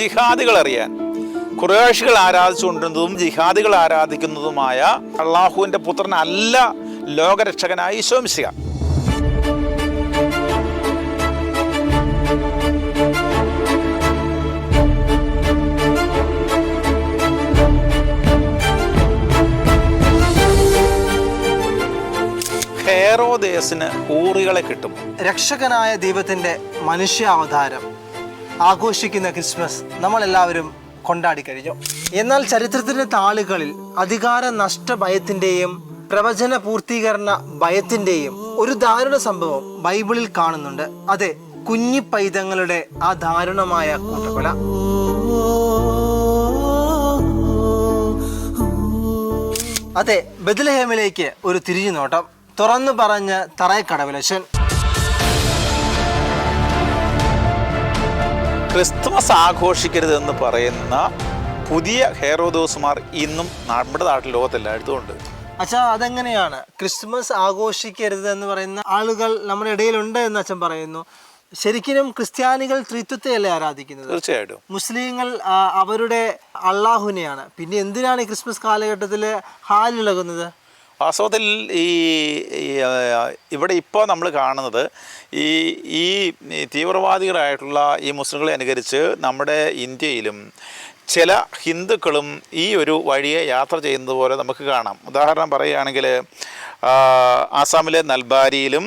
ജിഹാദികൾ അറിയാൻ. ഖുറേഷികൾ ആരാധിച്ചുകൊണ്ടിരുന്നതും ജിഹാദികൾ ആരാധിക്കുന്നതുമായ അള്ളാഹുവിന്റെ പുത്രനല്ല ലോകരക്ഷകനായ ഈശോമിശിക ഹൂറികളെ കിട്ടും. രക്ഷകനായ ദൈവത്തിന്റെ മനുഷ്യാവതാരം. ആഘോഷിക്കുന്ന ക്രിസ്മസ് നമ്മളെല്ലാവരും കൊണ്ടാടി കഴിഞ്ഞു. എന്നാൽ ചരിത്രത്തിന്റെ താളുകളിൽ അധികാര നഷ്ട ഭയത്തിന്റെയും പ്രവചന പൂർത്തീകരണ ഭയത്തിന്റെയും ഒരു ദാരുണ സംഭവം ബൈബിളിൽ കാണുന്നുണ്ട്. അതെ കുഞ്ഞി പൈതങ്ങളുടെ ആ ദാരുണമായ കൂട്ടക്കൊല. അതെ ബദലഹേമിലേക്ക് ഒരു തിരിഞ്ഞു നോട്ടം. തുറന്നു പറഞ്ഞ് തറയക്കടവിലശൻ ക്രിസ്തുമസ് ആഘോഷിക്കരുത് എന്ന് പറയുന്ന പുതിയ ഹേറോദോസുമാർ ഇന്നും നമ്മുടെ നാട്ടിൽ ലോകത്തെല്ലായിടത്തും ഉണ്ട് അച്ഛാ അതെങ്ങനെയാണ്? ക്രിസ്മസ് ആഘോഷിക്കരുത് എന്ന് പറയുന്ന ആളുകൾ നമ്മുടെ ഇടയിലുണ്ട് എന്ന് അച്ഛൻ പറയുന്നു. ശരിക്കും ക്രിസ്ത്യാനികൾ ത്രിത്വത്തെയല്ലേ ആരാധിക്കുന്നത്? തീർച്ചയായിട്ടും. മുസ്ലിങ്ങൾ അവരുടെ അള്ളാഹുവിനെയാണ്. പിന്നെ എന്തിനാണ് ഈ ക്രിസ്മസ് കാലഘട്ടത്തിൽ ഹാലിളകുന്നത് വാസ്തവത്തിൽ ഈ ഇവിടെ ഇപ്പോൾ നമ്മൾ കാണുന്നത് ഈ ഈ തീവ്രവാദികളായിട്ടുള്ള ഈ മുസ്ലിങ്ങളെ അനുകരിച്ച് നമ്മുടെ ഇന്ത്യയിലും ചില ഹിന്ദുക്കളും ഈ ഒരു വഴിയെ യാത്ര ചെയ്യുന്നത് പോലെ നമുക്ക് കാണാം. ഉദാഹരണം പറയുകയാണെങ്കിൽ ആസാമിലെ നൽബാരിയിലും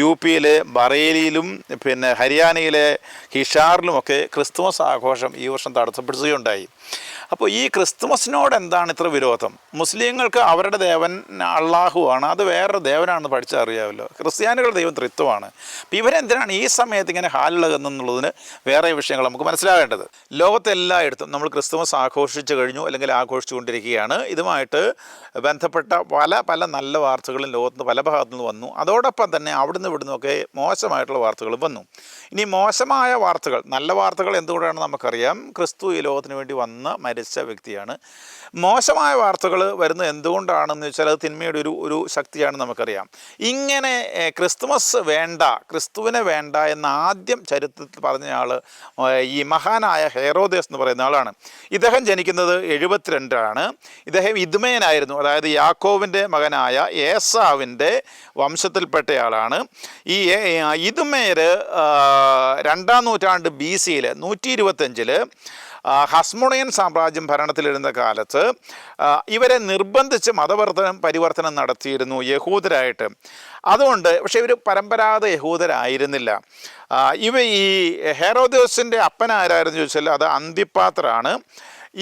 യു പിയിലെ ബറേലിയിലും പിന്നെ ഹരിയാനയിലെ ഹിഷാറിലുമൊക്കെ ക്രിസ്തുമസ് ആഘോഷം ഈ വർഷം തടസ്സപ്പെടുത്തുകയുണ്ടായി. അപ്പോൾ ഈ ക്രിസ്തുമസിനോട് എന്താണ് ഇത്ര വിരോധം? മുസ്ലിങ്ങൾക്ക് അവരുടെ ദേവൻ അള്ളാഹുവാണ്. അത് വേറൊരു ദേവനാണെന്ന് പഠിച്ചറിയാമല്ലോ ക്രിസ്ത്യാനികളുടെ ദൈവം ത്രിത്വമാണ്. അപ്പോൾ ഇവരെന്തിനാണ് ഈ സമയത്ത് ഇങ്ങനെ ഹാലിളകുന്നുള്ളതിന് വേറെ വിഷയങ്ങൾ നമുക്ക് മനസ്സിലാവേണ്ടത്. ലോകത്തെല്ലായിടത്തും നമ്മൾ ക്രിസ്തുമസ് ആഘോഷിച്ചു കഴിഞ്ഞു അല്ലെങ്കിൽ ആഘോഷിച്ചുകൊണ്ടിരിക്കുകയാണ്. ഇതുമായിട്ട് ബന്ധപ്പെട്ട പല പല നല്ല വാർത്തകളും ലോകത്ത് പല ഭാഗത്തു നിന്ന് വന്നു. അതോടൊപ്പം തന്നെ അവിടുന്ന് ഇവിടുന്നൊക്കെ മോശമായിട്ടുള്ള വാർത്തകളും വന്നു. ഇനി മോശമായ വാർത്തകൾ നല്ല വാർത്തകൾ എന്തുകൊണ്ടാണ് നമുക്കറിയാം. ക്രിസ്തു ഈ ലോകത്തിന് വേണ്ടി വന്ന മരിച്ച വ്യക്തിയാണ്. മോശമായ വാർത്തകൾ വരുന്നത് എന്തുകൊണ്ടാണെന്ന് വെച്ചാൽ അത് തിന്മയുടെ ഒരു ഒരു ശക്തിയാണ് നമുക്കറിയാം. ഇങ്ങനെ ക്രിസ്തുമസ് വേണ്ട ക്രിസ്തുവിനെ വേണ്ട എന്ന് ആദ്യം ചരിത്രത്തിൽ പറഞ്ഞ ആൾ ഈ മഹാനായ ഹെറോദേസ് എന്ന് പറയുന്ന ആളാണ്. ഇദ്ദേഹം ജനിക്കുന്നത് എഴുപത്തിരണ്ടാണ്. ഇദ്ദേഹം ഇദ്മയനായിരുന്നു അതായത് യാക്കോവിന്റെ മകനായ ഏസാവിന്റെ വംശത്തിൽപ്പെട്ടയാളാണ്. ഈ ഇദ്മയർ രണ്ടാം നൂറ്റാണ്ട് ബി സിയിൽ നൂറ്റി ഇരുപത്തഞ്ചിൽ ഹസ്മോണിയൻ സാമ്രാജ്യം ഭരണത്തിലിരുന്ന കാലത്ത് ഇവരെ നിർബന്ധിച്ച് മതവർത്തനം പരിവർത്തനം നടത്തിയിരുന്നു യഹൂദരായിട്ട്. അതുകൊണ്ട് പക്ഷേ ഇവർ പരമ്പരാഗത യഹൂദരായിരുന്നില്ല. ഇവ ഈ ഹെറോദോസിന്റെ അപ്പനാരായിരുന്നു ചോദിച്ചാൽ അത് അന്തിപ്പാത്രാണ്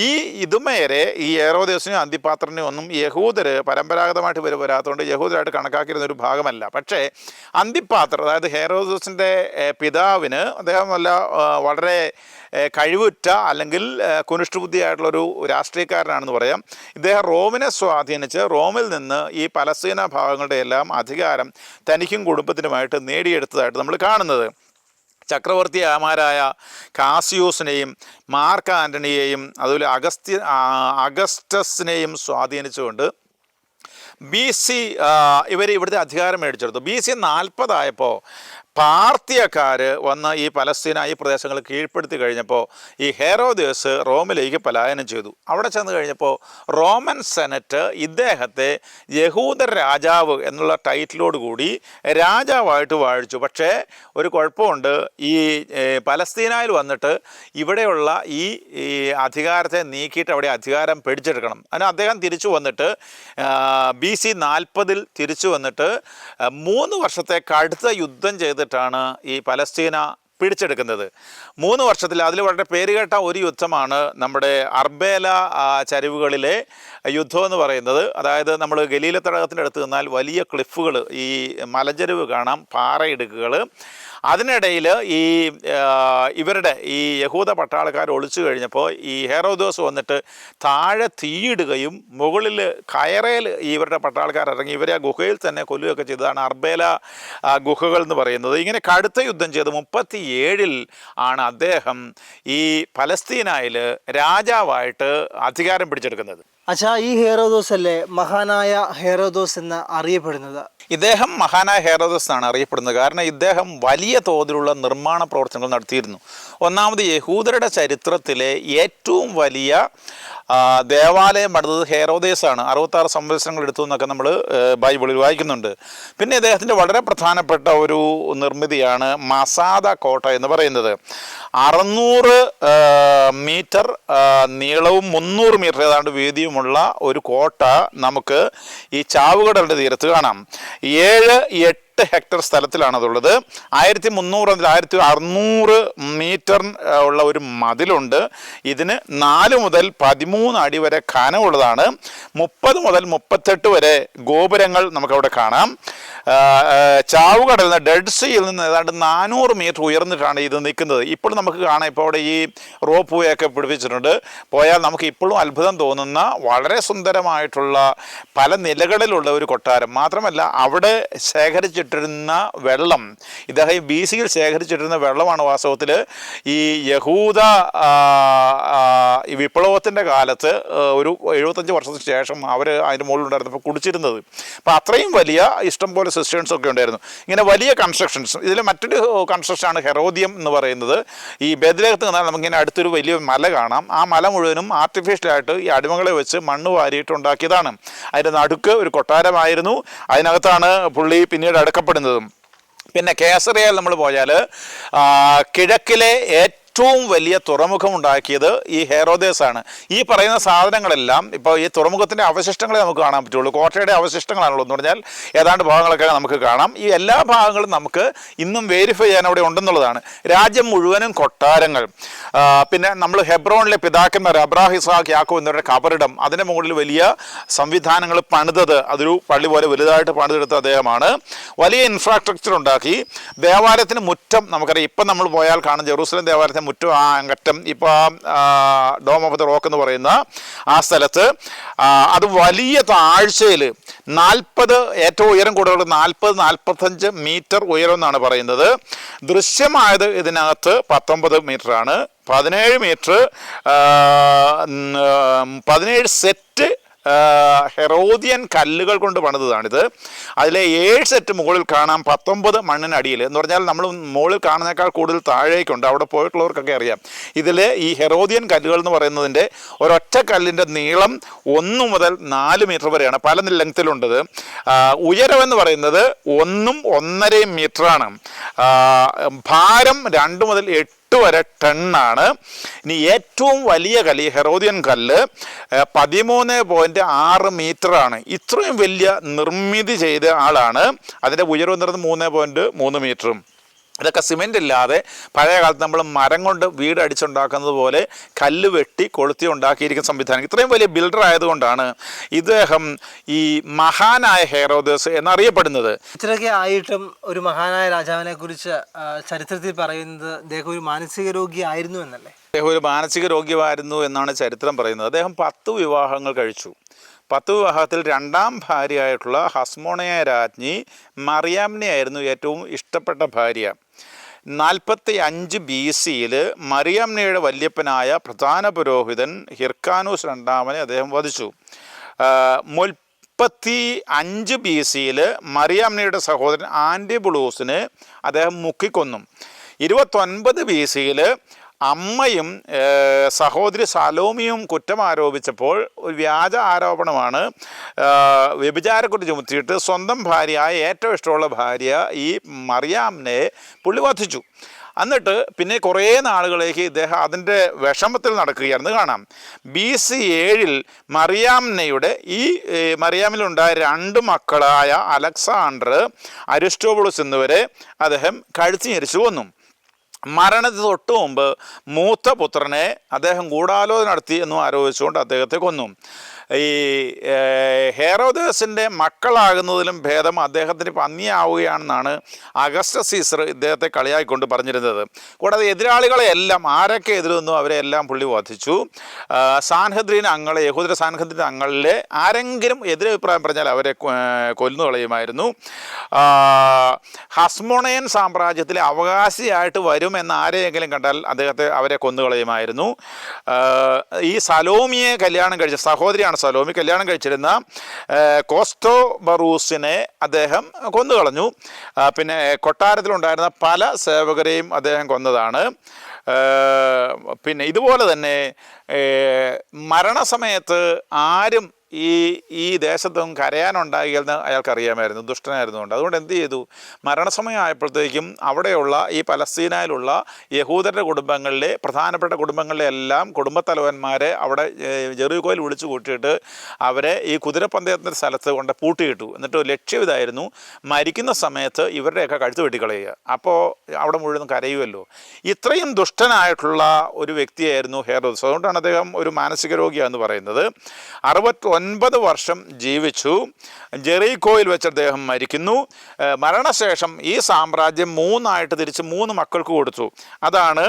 ഈ ഇതുമേരെ ഈ ഏറോദേവസിനും അന്തിപാത്രനെയും ഒന്നും യഹൂദർ പരമ്പരാഗതമായിട്ട് ഇവർ വരാത്തതുകൊണ്ട് യഹൂദരായിട്ട് കണക്കാക്കിയിരുന്ന ഒരു ഭാഗമല്ല. പക്ഷേ അന്തിപാത്ര അതായത് ഹേറോദേവസിന്റെ പിതാവിന് അദ്ദേഹം നല്ല വളരെ കഴിവുറ്റ അല്ലെങ്കിൽ കുനിഷ്ഠബുദ്ധിയായിട്ടുള്ളൊരു രാഷ്ട്രീയക്കാരനാണെന്ന് പറയാം. ഇദ്ദേഹം റോമിനെ സ്വാധീനിച്ച് റോമിൽ നിന്ന് ഈ പലസ്തീന ഭാഗങ്ങളുടെ എല്ലാം അധികാരം തനിക്കും കുടുംബത്തിനുമായിട്ട് നേടിയെടുത്തതായിട്ട് നമ്മൾ കാണുന്നത്. ചക്രവർത്തി ആമാരായ കാസിയൂസിനെയും മാർക്ക് ആന്റണിയെയും അതുപോലെ അഗസ്ത്യ അഗസ്റ്റസിനെയും സ്വാധീനിച്ചുകൊണ്ട് ബി സി ഇവർ ഇവിടുത്തെ അധികാരം മേടിച്ചെടുത്തു. ബി സി നാൽപ്പതായപ്പോൾ പാർത്തിയക്കാർ വന്ന് ഈ പലസ്തീന ഈ പ്രദേശങ്ങൾ കീഴ്പ്പെടുത്തി കഴിഞ്ഞപ്പോൾ ഈ ഹെറോദിയസ് റോമിലേക്ക് പലായനം ചെയ്തു. അവിടെ ചെന്ന് കഴിഞ്ഞപ്പോൾ റോമൻ സെനറ്റ് ഇദ്ദേഹത്തെ യഹൂദ രാജാവ് എന്നുള്ള ടൈറ്റിലോട് കൂടി രാജാവായിട്ട് വാഴിച്ചു. പക്ഷേ ഒരു കുഴപ്പമുണ്ട്. ഈ പലസ്തീനയിൽ വന്നിട്ട് ഇവിടെയുള്ള ഈ അധികാരത്തെ നീക്കിയിട്ട് അവിടെ അധികാരം പിടിച്ചെടുക്കണം. അതിന് അദ്ദേഹം തിരിച്ചു വന്നിട്ട് ബി സി നാൽപ്പതിൽ തിരിച്ചു വന്നിട്ട് മൂന്ന് വർഷത്തെ കടുത്ത യുദ്ധം ചെയ്തിട്ടാണ് ഈ പലസ്തീന പിടിച്ചെടുക്കുന്നത്. മൂന്ന് വർഷത്തിൽ അതിൽ വളരെ പേരുകേട്ട ഒരു യുദ്ധമാണ് നമ്മുടെ അർബേല ചരിവുകളിലെ യുദ്ധം എന്ന് പറയുന്നത്. അതായത് നമ്മൾ ഗലീല തടാകത്തിന്റെ അടുത്ത് നിന്നാൽ വലിയ ക്ലിഫുകൾ ഈ മലഞ്ചരിവ് കാണാം പാറയിടുക്കുകൾ. അതിനിടയിൽ ഈ ഇവരുടെ ഈ യഹൂദ പട്ടാളക്കാർ ഒളിച്ചു കഴിഞ്ഞപ്പോൾ ഈ ഹെറോദോസ് വന്നിട്ട് താഴെ തീയിടുകയും മുകളിൽ കയറയിൽ ഇവരുടെ പട്ടാളക്കാർ ഇറങ്ങി ഇവരെ ആ ഗുഹയിൽ തന്നെ കൊല്ലുകയൊക്കെ ചെയ്തതാണ് അർബേല ഗുഹകൾ എന്ന് പറയുന്നത്. ഇങ്ങനെ കടുത്ത യുദ്ധം ചെയ്ത് മുപ്പത്തി ഏഴിൽ ആണ് അദ്ദേഹം ഈ പലസ്തീനായിൽ രാജാവായിട്ട് അധികാരം പിടിച്ചെടുക്കുന്നത്. അച്ഛാ ഈ ഹേറോദോസ് അല്ലേ മഹാനായ ഹേറോദോസ് എന്ന് അറിയപ്പെടുന്നത്? ഇദ്ദേഹം മഹാനായ ഹെറോദസ് ആണ് അറിയപ്പെടുന്നത്. കാരണം ഇദ്ദേഹം വലിയ തോതിലുള്ള നിർമ്മാണ പ്രവർത്തനങ്ങൾ നടത്തിയിരുന്നു. ഒന്നാമത് യഹൂദരുടെ ചരിത്രത്തിലെ ഏറ്റവും വലിയ ദേവാലയം പണിതത് ആണ് അറുപത്താറ് സംവത്സരങ്ങൾ എടുത്തു എന്നൊക്കെ നമ്മൾ ബൈബിളിൽ വായിക്കുന്നുണ്ട്. പിന്നെ ഇദ്ദേഹത്തിന്റെ വളരെ പ്രധാനപ്പെട്ട ഒരു നിർമ്മിതിയാണ് മസാദ കോട്ട എന്ന് പറയുന്നത്. അറുന്നൂറ് മീറ്റർ നീളവും മുന്നൂറ് മീറ്റർ ഏതാണ്ട് വീതിയുമുള്ള ഒരു കോട്ട നമുക്ക് ഈ ചാവുകടലിന്റെ തീരത്ത് കാണാം. ഏഴ് എട്ട് ഹെക്ടർ സ്ഥലത്തിലാണതുള്ളത്. ആയിരത്തി മുന്നൂറ് മുതൽ ആയിരത്തി അറുന്നൂറ് മീറ്റർ ഉള്ള ഒരു മതിലുണ്ട്. ഇതിന് നാല് മുതൽ പതിമൂന്ന് അടി വരെ കനമുള്ളതാണ്. മുപ്പത് മുതൽ മുപ്പത്തെട്ട് വരെ ഗോപുരങ്ങൾ നമുക്കവിടെ കാണാം. ചാവുകടലിൽ നിന്ന് ഡെഡ് സീയിൽ നിന്ന് ഏതാണ്ട് നാനൂറ് മീറ്റർ ഉയർന്നിട്ടാണ് ഇത് നിൽക്കുന്നത്. ഇപ്പോൾ നമുക്ക് കാണാം ഇപ്പോൾ അവിടെ ഈ റോപ്പ് വേ ഒക്കെ പിടിപ്പിച്ചിട്ടുണ്ട്. പോയാൽ നമുക്ക് ഇപ്പോഴും അത്ഭുതം തോന്നുന്ന വളരെ സുന്ദരമായിട്ടുള്ള പല നിലകളിലുള്ള ഒരു കൊട്ടാരം. മാത്രമല്ല അവിടെ ശേഖരിച്ചിട്ടിരുന്ന വെള്ളം ഇദ്ദേഹം ബി സിയിൽ ശേഖരിച്ചിട്ടിരുന്ന വെള്ളമാണ് വാസ്തവത്തിൽ ഈ യഹൂദ വിപ്ലവത്തിന്റെ കാലത്ത് ഒരു എഴുപത്തഞ്ച് വർഷത്തിന് ശേഷം അവർ അതിന്റെ മുകളിലുണ്ടായിരുന്നപ്പോൾ കുടിച്ചിരുന്നത്. അപ്പോൾ അത്രയും വലിയ ഇഷ്ടം പോലെ സിസ്റ്റേൺസ് ഒക്കെ ഉണ്ടായിരുന്നു. ഇങ്ങനെ വലിയ കൺസ്ട്രക്ഷൻസ് ഇതിൽ മറ്റൊരു കൺസ്ട്രക്ഷനാണ് ഹെറോദിയം എന്ന് പറയുന്നത്. ഈ ബദലകത്ത് നിന്നാൽ നമുക്കിങ്ങനെ അടുത്തൊരു വലിയ മല കാണാം. ആ മല മുഴുവനും ആർട്ടിഫിഷ്യലായിട്ട് ഈ അടിമകളെ വെച്ച് മണ്ണ് വാരിയിട്ടുണ്ടാക്കിയതാണ്. അതിന്റെ നടുക്ക് ഒരു കൊട്ടാരമായിരുന്നു. അതിനകത്താണ് പുള്ളി പിന്നീട് അടക്കപ്പെടുന്നതും. പിന്നെ കേസറിയയിൽ നമ്മൾ പോയാൽ കിഴക്കിലെ ഏറ്റവും വലിയ തുറമുഖം ഉണ്ടാക്കിയത് ഈ ഹെറോദേസ് ആണ് ഈ പറയുന്ന സാധനങ്ങളെല്ലാം ഇപ്പോൾ ഈ തുറമുഖത്തിന്റെ അവശിഷ്ടങ്ങളെ നമുക്ക് കാണാൻ പറ്റുള്ളൂ. കോട്ടയുടെ അവശിഷ്ടങ്ങളാണുള്ളൂ എന്ന് പറഞ്ഞാൽ ഏതാണ്ട് ഭാഗങ്ങളൊക്കെ നമുക്ക് കാണാം. ഈ എല്ലാ ഭാഗങ്ങളും നമുക്ക് ഇന്നും വെരിഫൈ ചെയ്യാൻ അവിടെ ഉണ്ടെന്നുള്ളതാണ്. രാജ്യം മുഴുവനും കൊട്ടാരങ്ങൾ. പിന്നെ നമ്മൾ ഹെബ്രോണിലെ പിതാക്കന്മാർ അബ്രാഹ് ഇസാഖ് യാക്കോ എന്നിവരുടെ കബറിടം അതിന്റെ മുകളിൽ വലിയ സംവിധാനങ്ങൾ പണിതത്. അതൊരു പള്ളി പോലെ വലുതായിട്ട് പണിതെടുത്ത അദ്ദേഹമാണ്. വലിയ ഇൻഫ്രാസ്ട്രക്ചർ ഉണ്ടാക്കി. ദേവാലയത്തിന് മുറ്റം നമുക്കറിയാം. ഇപ്പം നമ്മൾ പോയാൽ കാണും. ജെറൂസലം ദേവാലയത്തിന് മുറ്റം ആ അങ്കറ്റം ഇപ്പോൾ ഡോം ഓഫ് ദ റോക്ക് എന്ന് പറയുന്ന ആ സ്ഥലത്ത് അത് വലിയ താഴ്ചയിൽ നാൽപ്പത് ഏറ്റവും ഉയരം കൂടുതൽ നാൽപ്പത് നാൽപ്പത്തഞ്ച് മീറ്റർ ഉയരം എന്നാണ് പറയുന്നത്. ദൃശ്യമായത് ഇതിനകത്ത് പത്തൊമ്പത് മീറ്ററാണ്. പതിനേഴ് മീറ്റർ പതിനേഴ് സെറ്റ് ഹെറോദിയൻ കല്ലുകൾ കൊണ്ട് പണിതതാണിത്. അതിലെ ഏഴ് സെറ്റ് മുകളിൽ കാണാം പത്തൊമ്പത് മണ്ണിനടിയിൽ എന്ന് പറഞ്ഞാൽ നമ്മൾ മുകളിൽ കാണുന്നേക്കാൾ കൂടുതൽ താഴേക്കുണ്ട്. അവിടെ പോയിട്ടുള്ളവർക്കൊക്കെ അറിയാം. ഇതിൽ ഈ ഹെറോദിയൻ കല്ലുകൾ എന്ന് പറയുന്നതിന്റെ ഒരൊറ്റ കല്ലിന്റെ നീളം ഒന്ന് മുതൽ നാല് മീറ്റർ വരെയാണ്. പല ലെങ്ത്തിലുണ്ടത് ഉയരമെന്ന് പറയുന്നത് ഒന്നും ഒന്നരയും മീറ്ററാണ്. ഭാരം രണ്ട് മുതൽ എട്ട് എട്ട് വരെ ടണ്ണാണ്. ഇനി ഏറ്റവും വലിയ കല്ല് ഹെറോദിയൻ കല്ല് പതിമൂന്ന് പോയിന്റ് ആറ് മീറ്ററാണ്. ഇത്രയും വലിയ നിർമ്മിതി ചെയ്ത ആളാണ്. അതിന്റെ ഉയരം എന്ന് പറയുന്നത് മൂന്ന് പോയിന്റ് മൂന്ന് മീറ്ററും. ഇതൊക്കെ സിമെന്റ് ഇല്ലാതെ പഴയ കാലത്ത് നമ്മൾ മരം കൊണ്ട് വീട് അടിച്ചുണ്ടാക്കുന്നത് പോലെ കല്ല് വെട്ടി കൊളുത്തി ഉണ്ടാക്കിയിരിക്കുന്ന സംവിധാനം. ഇത്രയും വലിയ ബിൽഡർ ആയതുകൊണ്ടാണ് ഇദ്ദേഹം ഈ മഹാനായ ഹെറോദേസ് എന്നറിയപ്പെടുന്നത്. ഇത്രയൊക്കെ ആയിട്ടും ഒരു മഹാനായ രാജാവിനെ കുറിച്ച് ചരിത്രത്തിൽ പറയുന്നത് അദ്ദേഹം ഒരു മാനസിക രോഗി ആയിരുന്നു എന്നല്ലേ? അദ്ദേഹം ഒരു മാനസിക രോഗിയായിരുന്നു എന്നാണ് ചരിത്രം പറയുന്നത്. അദ്ദേഹം പത്ത് വിവാഹങ്ങൾ കഴിച്ചു. പത്ത് വിവാഹത്തിൽ രണ്ടാം ഭാര്യയായിട്ടുള്ള ഹസ്മോണയ രാജ്ഞി മറിയാമിനെ ആയിരുന്നു ഏറ്റവും ഇഷ്ടപ്പെട്ട ഭാര്യ. നാൽപ്പത്തി അഞ്ച് ബി സിയിൽ മറിയമ്മയുടെ വല്യപ്പനായ പ്രധാന പുരോഹിതൻ ഹിർക്കാനൂസ് രണ്ടാമനെ അദ്ദേഹം വധിച്ചു. മുൽപ്പത്തി അഞ്ച് ബി സിയിൽ മറിയാമ്നയുടെ സഹോദരൻ ആന്റിബുളൂസിന് അദ്ദേഹം മുക്കിക്കൊന്നു. ഇരുപത്തൊൻപത് ബി സിയിൽ അമ്മയും സഹോദരി സലോമിയും കുറ്റം ആരോപിച്ചപ്പോൾ ഒരു വ്യാജ ആരോപണമാണ് വ്യഭിചാരക്കുറ്റം ചുമത്തിയിട്ട് സ്വന്തം ഭാര്യയായ ഏറ്റവും ഇഷ്ടമുള്ള ഭാര്യ ഈ മറിയാമിനെ പുള്ളി വധിച്ചു. എന്നിട്ട് പിന്നെ കുറേ നാളുകളേക്ക് ഇദ്ദേഹം അതിന്റെ വിഷമത്തിൽ നടക്കുകയായിരുന്നു കാണാം. ബി സി ഏഴിൽ മറിയാംനയുടെ ഈ മറിയാമിലുണ്ടായ രണ്ട് മക്കളായ അലക്സാണ്ടർ അരിസ്റ്റോബുളസ് എന്നിവരെ അദ്ദേഹം കഴുത്തി ഞെരിച്ചു കൊന്നു. മരണത്തിന് തൊട്ട് മുമ്പ് മൂത്ത പുത്രനെ അദ്ദേഹം ഗൂഢാലോചന നടത്തി എന്നും ആരോപിച്ചുകൊണ്ട് അദ്ദേഹത്തെ കൊന്നു. ഈ ഹേറോദേസിന്റെ മക്കളാകുന്നതിലും ഭേദം അദ്ദേഹത്തിന് പന്നിയാവുകയാണെന്നാണ് അഗസ്റ്റ സീസർ ഇദ്ദേഹത്തെ കളിയാക്കിക്കൊണ്ട് പറഞ്ഞിരുന്നത്. കൂടാതെ എതിരാളികളെ എല്ലാം ആരൊക്കെ എതിരുന്നു അവരെ എല്ലാം പുള്ളി വധിച്ചു. സാൻഹദ്രീൻ അങ്ങളെ യഹൂദര സാൻഹദ്രീൻ അങ്ങളിലെ ആരെങ്കിലും എതിരഭിപ്രായം പറഞ്ഞാൽ അവരെ കൊല്ലുന്നു കളയുമായിരുന്നു. ഹസ്മോണയൻ സാമ്രാജ്യത്തിലെ അവകാശിയായിട്ട് വരുമെന്ന് ആരെയെങ്കിലും കണ്ടാൽ അദ്ദേഹത്തെ അവരെ കൊന്നുകളയുമായിരുന്നു കളയുമായിരുന്നു. ഈ സലോമിയെ കല്യാണം കഴിച്ച സഹോദരിയാണ് സലോമി കല്യാണം കഴിച്ചിരുന്ന കോസ്റ്റോ ബറൂസിനെ അദ്ദേഹം കൊന്നുകളഞ്ഞു. പിന്നെ കൊട്ടാരത്തിലുണ്ടായിരുന്ന പല സേവകരെയും അദ്ദേഹം കൊന്നതാണ്. പിന്നെ ഇതുപോലെ തന്നെ മരണസമയത്ത് ആരും ഈ ഈ ദേശത്തും കരയാനുണ്ടാകിയെന്ന് അയാൾക്കറിയാമായിരുന്നു ദുഷ്ടനായിരുന്നു കൊണ്ട്. അതുകൊണ്ട് എന്ത് ചെയ്തു? മരണസമയം ആയപ്പോഴത്തേക്കും അവിടെയുള്ള ഈ പലസ്തീനയിലുള്ള യഹൂദരുടെ കുടുംബങ്ങളിലെ പ്രധാനപ്പെട്ട കുടുംബങ്ങളിലെ എല്ലാം കുടുംബത്തലവന്മാരെ അവിടെ ജെറീകോയിൽ വിളിച്ചു കൂട്ടിയിട്ട് അവരെ ഈ കുതിരപ്പന്തയത്തിന്റെ സ്ഥലത്ത് കൊണ്ട് പൂട്ടിയിട്ടു. എന്നിട്ട് ലക്ഷ്യം ഇതായിരുന്നു മരിക്കുന്ന സമയത്ത് ഇവരുടെയൊക്കെ കഴുത്ത് വെട്ടിക്കളയുക. അപ്പോൾ അവിടെ മുഴുവൻ കരയുമല്ലോ ഇത്രയും ദുഷ്ടനായിട്ടുള്ള ഒരു വ്യക്തിയായിരുന്നു ഹെയർ അതുകൊണ്ടാണ് അദ്ദേഹം ഒരു മാനസിക രോഗിയാണെന്ന് പറയുന്നത്. അറുപത്തി ഒൻപത് വർഷം ജീവിച്ചു. ജെറീകോയിൽ വെച്ച് അദ്ദേഹം മരിക്കുന്നു. മരണശേഷം ഈ സാമ്രാജ്യം മൂന്നായിട്ട് തിരിച്ച് മൂന്ന് മക്കൾക്ക് കൊടുത്തു. അതാണ്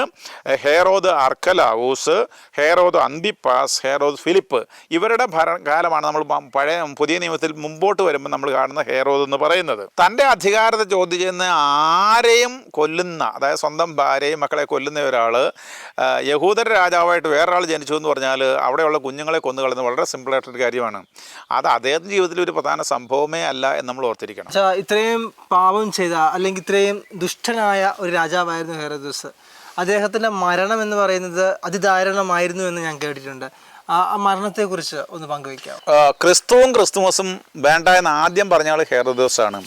ഹേറോദ് അർക്കലാവൂസ് ഹേറോദ് അന്തിപ്പാസ് ഹേറോദ് ഫിലിപ്പ്. ഇവരുടെ ഭരണകാലമാണ് നമ്മൾ പഴയ പുതിയ നിയമത്തിൽ മുമ്പോട്ട് വരുമ്പോൾ നമ്മൾ കാണുന്ന ഹേറോദ് എന്ന് പറയുന്നത്. തന്റെ അധികാരത്തെ ചോദ്യം ചെയ്യുന്ന ആരെയും കൊല്ലുന്ന അതായത് സ്വന്തം ഭാര്യയും മക്കളെ കൊല്ലുന്ന ഒരാൾ യഹൂദര രാജാവായിട്ട് വേറൊരാൾ ജനിച്ചു എന്ന് പറഞ്ഞാൽ അവിടെയുള്ള കുഞ്ഞുങ്ങളെ കൊന്നുകളയുന്നത് വളരെ സിമ്പിളായിട്ടൊരു കാര്യമാണ്. അത് അദ്ദേഹത്തിന്റെ ജീവിതത്തിൽ ഒരു പ്രധാന സംഭവമേ അല്ല എന്ന് നമ്മൾ ഓർത്തിരിക്കണം. ഇത്രയും പാപം ചെയ്ത അല്ലെങ്കിൽ ഇത്രയും ദുഷ്ടനായ ഒരു രാജാവായിരുന്നു ഹെറോദോസ്. അദ്ദേഹത്തിന്റെ മരണം എന്ന് പറയുന്നത് അതിദാരുണമായിരുന്നു എന്ന് ഞാൻ കേട്ടിട്ടുണ്ട്. ആ മരണത്തെ മരണത്തെക്കുറിച്ച് ഒന്ന് പങ്കുവയ്ക്കാം ക്രിസ്തുവും ക്രിസ്തുമസും വേണ്ട എന്ന് ആദ്യം പറഞ്ഞ ആൾ ആണ്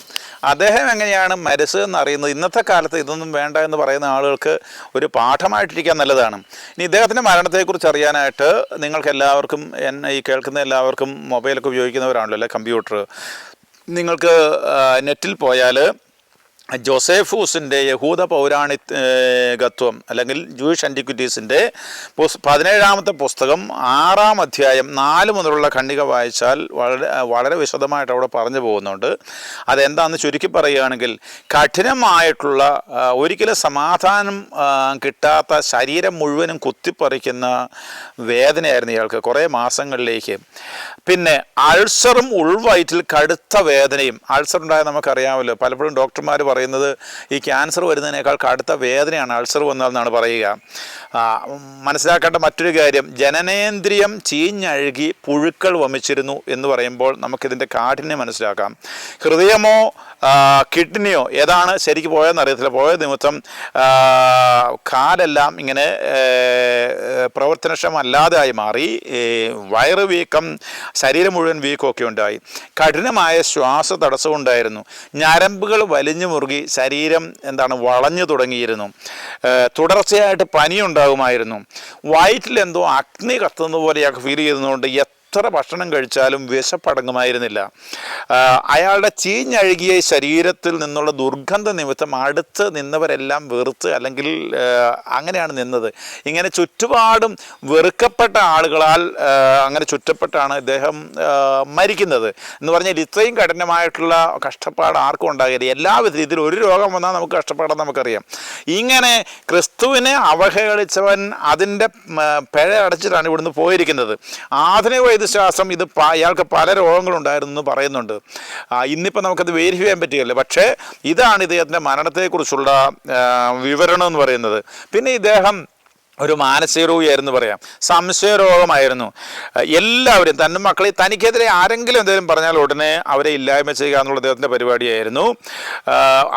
അദ്ദേഹം എങ്ങനെയാണ് മരിച്ചതെന്ന് അറിയുന്നത് ഇന്നത്തെ കാലത്ത് ഇതൊന്നും വേണ്ട എന്ന് പറയുന്ന ആളുകൾക്ക് ഒരു പാഠമായിട്ടിരിക്കാൻ നല്ലതാണ്. ഇനി ഇദ്ദേഹത്തിന്റെ മരണത്തെക്കുറിച്ച് അറിയാനായിട്ട് നിങ്ങൾക്ക് എല്ലാവർക്കും എന്നെ ഈ കേൾക്കുന്ന എല്ലാവർക്കും മൊബൈലൊക്കെ ഉപയോഗിക്കുന്നവരാണല്ലോ അല്ലെ? കമ്പ്യൂട്ടർ നിങ്ങൾക്ക് നെറ്റിൽ പോയാൽ ജോസേഫൂസിന്റെ യഹൂദ പൗരാണികത്വം അല്ലെങ്കിൽ ജൂയിഷ് ആന്റിക്വിറ്റീസിന്റെ പുസ് പതിനേഴാമത്തെ പുസ്തകം ആറാം അധ്യായം നാല് മുതലുള്ള ഖണ്ഡിക വായിച്ചാൽ വളരെ വളരെ വിശദമായിട്ട് അവിടെ പറഞ്ഞു പോകുന്നുണ്ട്. അതെന്താണെന്ന് ചുരുക്കി പറയുകയാണെങ്കിൽ കഠിനമായിട്ടുള്ള ഒരിക്കലും സമാധാനം കിട്ടാത്ത ശരീരം മുഴുവനും കുത്തിപ്പറിക്കുന്ന വേദനയായിരുന്നു ഇയാൾക്ക് കുറേ മാസങ്ങളിലേക്ക്. പിന്നെ അൾസറും ഉൾവയറ്റിൽ കടുത്ത വേദനയും അൾസർ ഉണ്ടായ നമുക്കറിയാമല്ലോ പലപ്പോഴും ഡോക്ടർമാർ പറയുന്നത് ഈ ക്യാൻസർ വരുന്നതിനേക്കാൾ കടുത്ത വേദനയാണ് അൾസർ വന്നതെന്നാണ് പറയുക. മനസ്സിലാക്കേണ്ട മറ്റൊരു കാര്യം ജനനേന്ദ്രിയം ചീഞ്ഞഴുകി പുഴുക്കൾ വമിച്ചിരുന്നു എന്ന് പറയുമ്പോൾ നമുക്കിതിന്റെ കാഠിന്യം മനസ്സിലാക്കാം. ഹൃദയമോ കിഡ്നിയോ ഏതാണ് ശരിക്ക് പോയതെന്ന് അറിയത്തില്ല. പോയ നിമിത്തം കാലെല്ലാം ഇങ്ങനെ പ്രവർത്തനക്ഷമല്ലാതായി മാറി. വയറ് വീക്കം ശരീരം മുഴുവൻ വീക്കമൊക്കെ ഉണ്ടായി. കഠിനമായ ശ്വാസ തടസ്സം ഉണ്ടായിരുന്നു. ഞരമ്പുകൾ വലിഞ്ഞു മുറുകി ശരീരം എന്താണ് വളഞ്ഞു തുടങ്ങിയിരുന്നു. തുടർച്ചയായിട്ട് പനിയുണ്ടാകുമായിരുന്നു. വയറ്റിൽ എന്തോ അഗ്നി കത്തുന്ന പോലെയൊക്കെ ഫീൽ ചെയ്യുന്നതുകൊണ്ട് എത്ര ഭക്ഷണം കഴിച്ചാലും വിശപ്പടങ്ങുമായിരുന്നില്ല. അയാളുടെ ചീഞ്ഞഴുകിയ ശരീരത്തിൽ നിന്നുള്ള ദുർഗന്ധ നിമിത്തം അടുത്ത് നിന്നവരെല്ലാം വെറുത്ത് അല്ലെങ്കിൽ അങ്ങനെയാണ് നിന്നത്. ഇങ്ങനെ ചുറ്റുപാടും വെറുക്കപ്പെട്ട ആളുകളാൽ അങ്ങനെ ചുറ്റപ്പെട്ടാണ് ഇദ്ദേഹം മരിക്കുന്നത്. എന്ന് പറഞ്ഞാൽ ഇത്രയും കഠിനമായിട്ടുള്ള കഷ്ടപ്പാട് ആർക്കും ഉണ്ടാകരുത് എല്ലാവിധ രീതിയിൽ ഒരു രോഗം വന്നാൽ നമുക്ക് കഷ്ടപ്പാടെന്ന് നമുക്കറിയാം. ഇങ്ങനെ ക്രിസ്തുവിനെ അവഹേളിച്ചവൻ അതിന്റെ പിഴ അടച്ചിട്ടാണ് ഇവിടുന്ന് പോയിരിക്കുന്നത്. ആധുനിക വൈദ്യശാസ്ത്രം ഇത് പ- അയാൾക്ക് പല രോഗങ്ങളുണ്ടായിരുന്നു പറയുന്നുണ്ട്. ഇന്നിപ്പോൾ നമുക്കത് വെരിഫൈ ചെയ്യാൻ പറ്റുകയില്ല. പക്ഷേ ഇതാണ് ഇദ്ദേഹത്തിന്റെ മരണത്തെക്കുറിച്ചുള്ള വിവരണം എന്ന് പറയുന്നത്. പിന്നെ ഇദ്ദേഹം ഒരു മാനസിക രോഗിയായിരുന്നു പറയാം. സംശയ രോഗമായിരുന്നു എല്ലാവരും തന്റെ മക്കളെ തനിക്കെതിരെ ആരെങ്കിലും എന്തെങ്കിലും പറഞ്ഞാൽ ഉടനെ അവരെ ഇല്ലായ്മ ചെയ്യുക എന്നുള്ള അദ്ദേഹത്തിന്റെ പരിപാടിയായിരുന്നു.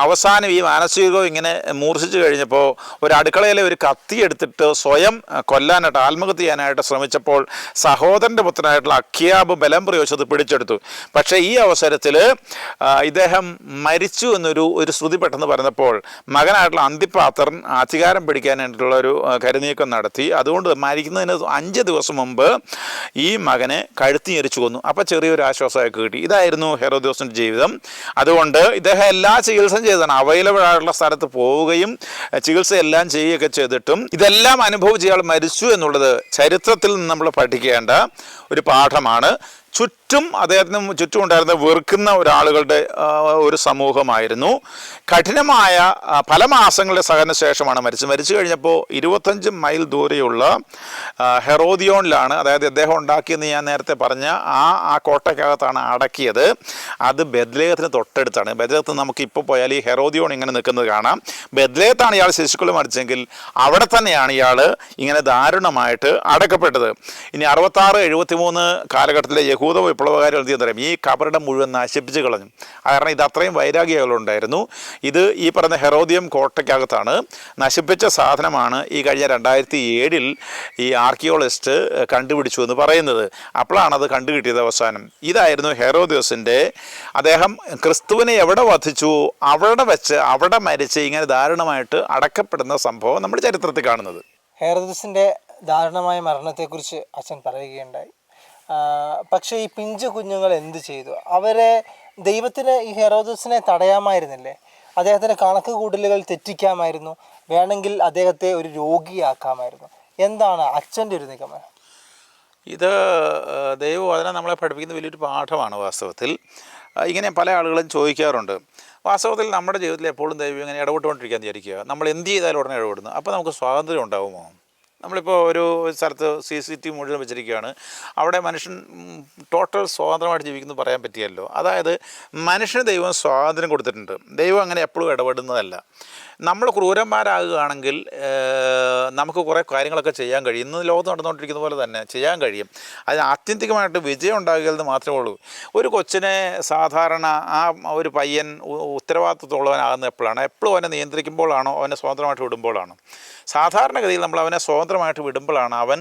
അവസാനം ഈ മാനസിക രോഗം ഇങ്ങനെ മൂർച്ഛിച്ചു കഴിഞ്ഞപ്പോൾ ഒരു അടുക്കളയിലെ ഒരു കത്തി എടുത്തിട്ട് സ്വയം കൊല്ലാനായിട്ട് ആത്മഹത്യ ചെയ്യാനായിട്ട് ശ്രമിച്ചപ്പോൾ സഹോദരന്റെ പുത്രനായിട്ടുള്ള അഖ്യാബ് ബലം പ്രയോഗിച്ചത് പിടിച്ചെടുത്തു. പക്ഷേ ഈ അവസരത്തിൽ ഇദ്ദേഹം മരിച്ചു എന്നൊരു ഒരു ശ്രുതി പെട്ടെന്ന് പറഞ്ഞപ്പോൾ മകനായിട്ടുള്ള അന്തിപാത്രൻ അധികാരം പിടിക്കാനായിട്ടുള്ള ഒരു ആ, കരുനീക്കം നടത്തി. അതുകൊണ്ട് മരിക്കുന്നതിന് അഞ്ച് ദിവസം മുമ്പ് ഈ മകനെ കഴുത്തി ഞെരിച്ചു കൊന്നു. അപ്പോൾ ചെറിയൊരു ആശ്വാസമായി കിട്ടി. ഇതായിരുന്നു ഹെറോദോസിന്റെ ജീവിതം. അതുകൊണ്ട് ഇദ്ദേഹം എല്ലാ ചികിത്സയും ചെയ്തതാണ് അവൈലബിൾ ആയിട്ടുള്ള സ്ഥലത്ത് പോവുകയും ചികിത്സ എല്ലാം ചെയ്യുകയൊക്കെ ചെയ്തിട്ടും ഇതെല്ലാം അനുഭവിച്ച് ഇയാൾ മരിച്ചു എന്നുള്ളത് ചരിത്രത്തിൽ നിന്ന് നമ്മൾ പഠിക്കേണ്ട ഒരു പാഠമാണ്. ചുറ്റും അദ്ദേഹത്തിന് ചുറ്റും ഉണ്ടായിരുന്ന വെറുക്കുന്ന ഒരാളുകളുടെ ഒരു സമൂഹമായിരുന്നു. കഠിനമായ പല മാസങ്ങളുടെ സഹന ശേഷമാണ് മരിച്ചത്. മരിച്ചു കഴിഞ്ഞപ്പോൾ ഇരുപത്തഞ്ച് മൈൽ ദൂരെയുള്ള ഹെറോദിയോണിലാണ് അതായത് അദ്ദേഹം ഉണ്ടാക്കിയെന്ന് ഞാൻ നേരത്തെ പറഞ്ഞ ആ ആ കോട്ടയ്ക്കകത്താണ് അടക്കിയത്. അത് ബദ്ലേഹത്തിന് തൊട്ടടുത്താണ്. ബദ്ലേഹത്ത് നമുക്ക് ഇപ്പോൾ പോയാൽ ഈ ഹെറോദിയോൺ ഇങ്ങനെ നിൽക്കുന്നത് കാണാം. ബദ്ലേഹത്താണ് ഇയാൾ ശിശുക്കൾ മരിച്ചെങ്കിൽ അവിടെ തന്നെയാണ് ഇയാൾ ഇങ്ങനെ ദാരുണമായിട്ട് അടക്കപ്പെട്ടത്. ഇനി അറുപത്താറ് എഴുപത്തി മൂന്ന് കാലഘട്ടത്തിലെ യഹൂദ വിപ്ലവകാരികൾ എന്ത് ചെയ്യും ഈ കബറിടം മുഴുവൻ നശിപ്പിച്ച് കളഞ്ഞു. കാരണം ഇത് അത്രയും വൈരാഗ്യങ്ങളുണ്ടായിരുന്നു ഇത് ഈ പറഞ്ഞ ഹെറോദിയം കോട്ടയ്ക്കകത്താണ് നശിപ്പിച്ച സാധനമാണ് ഈ കഴിഞ്ഞ രണ്ടായിരത്തി ഏഴിൽ ഈ ആർക്കിയോളജിസ്റ്റ് കണ്ടുപിടിച്ചു എന്ന് പറയുന്നത്. അപ്പോഴാണ് അത് കണ്ടുകിട്ടിയത് അവസാനം. ഇതായിരുന്നു ഹെറോദിയോസിന്റെ അദ്ദേഹം ക്രിസ്തുവിനെ എവിടെ വധിച്ചു? അവിടെ വെച്ച് അവിടെ മരിച്ച് ഇങ്ങനെ ദാരുണമായിട്ട് അടക്കപ്പെടുന്ന സംഭവം നമ്മുടെ ചരിത്രത്തിൽ കാണുന്നത്. ഹെറോദിയസിന്റെ ദാരുണമായ മരണത്തെക്കുറിച്ച് അച്ഛൻ പറയുകയുണ്ടായി. പക്ഷേ ഈ പിഞ്ചു കുഞ്ഞുങ്ങൾ എന്ത് ചെയ്തു? അവരെ ദൈവത്തിന് ഈ ഹെറോദസിനെ തടയാമായിരുന്നില്ലേ? അദ്ദേഹത്തിന്റെ കണക്ക് കൂട്ടലുകൾ തെറ്റിക്കാമായിരുന്നു. വേണമെങ്കിൽ അദ്ദേഹത്തെ ഒരു രോഗിയാക്കാമായിരുന്നു. എന്താണ് അച്ഛന്റെ ഒരു നിഗമനം? ഇത് ദൈവവചനം നമ്മളെ പഠിപ്പിക്കുന്ന വലിയൊരു പാഠമാണ് വാസ്തവത്തിൽ. ഇങ്ങനെ പല ആളുകളും ചോദിക്കാറുണ്ട്. വാസ്തവത്തിൽ നമ്മുടെ ജീവിതത്തിൽ എപ്പോഴും ദൈവം ഇങ്ങനെ ഇടപെട്ടുകൊണ്ടിരിക്കാൻ വിചാരിക്കുക. നമ്മൾ എന്ത് ചെയ്താലും ഉടനെ ഇടപെടുന്നു. അപ്പോൾ നമുക്ക് സ്വാതന്ത്ര്യം ഉണ്ടാകുമോ നമ്മളിപ്പോൾ ഒരു സ്ഥലത്ത് സി സി ടി മുഴുവൻ വെച്ചിരിക്കുകയാണ്. അവിടെ മനുഷ്യൻ ടോട്ടൽ സ്വാതന്ത്ര്യമായിട്ട് ജീവിക്കുന്നു പറയാൻ പറ്റിയല്ലോ. അതായത് മനുഷ്യന് ദൈവം സ്വാതന്ത്ര്യം കൊടുത്തിട്ടുണ്ട്. ദൈവം അങ്ങനെ എപ്പോഴും ഇടപെടുന്നതല്ല. നമ്മൾ ക്രൂരന്മാരാകുകയാണെങ്കിൽ നമുക്ക് കുറേ കാര്യങ്ങളൊക്കെ ചെയ്യാൻ കഴിയും. ഇന്ന് ലോകത്ത് നടന്നുകൊണ്ടിരിക്കുന്ന പോലെ തന്നെ ചെയ്യാൻ കഴിയും. അതിന് ആത്യന്തികമായിട്ട് വിജയം ഉണ്ടാകുന്നത് മാത്രമേ ഉള്ളൂ. ഒരു കൊച്ചിനെ സാധാരണ ആ ഒരു പയ്യൻ ഉത്തരവാദിത്വമുള്ളവനാകുന്നത് എപ്പോഴാണ്? എപ്പോഴും അവനെ നിയന്ത്രിക്കുമ്പോഴാണോ? അവനെ സ്വതന്ത്രമായിട്ട് വിടുമ്പോഴാണോ? സാധാരണഗതിയിൽ നമ്മൾ അവനെ സ്വതന്ത്രമായിട്ട് വിടുമ്പോഴാണ് അവൻ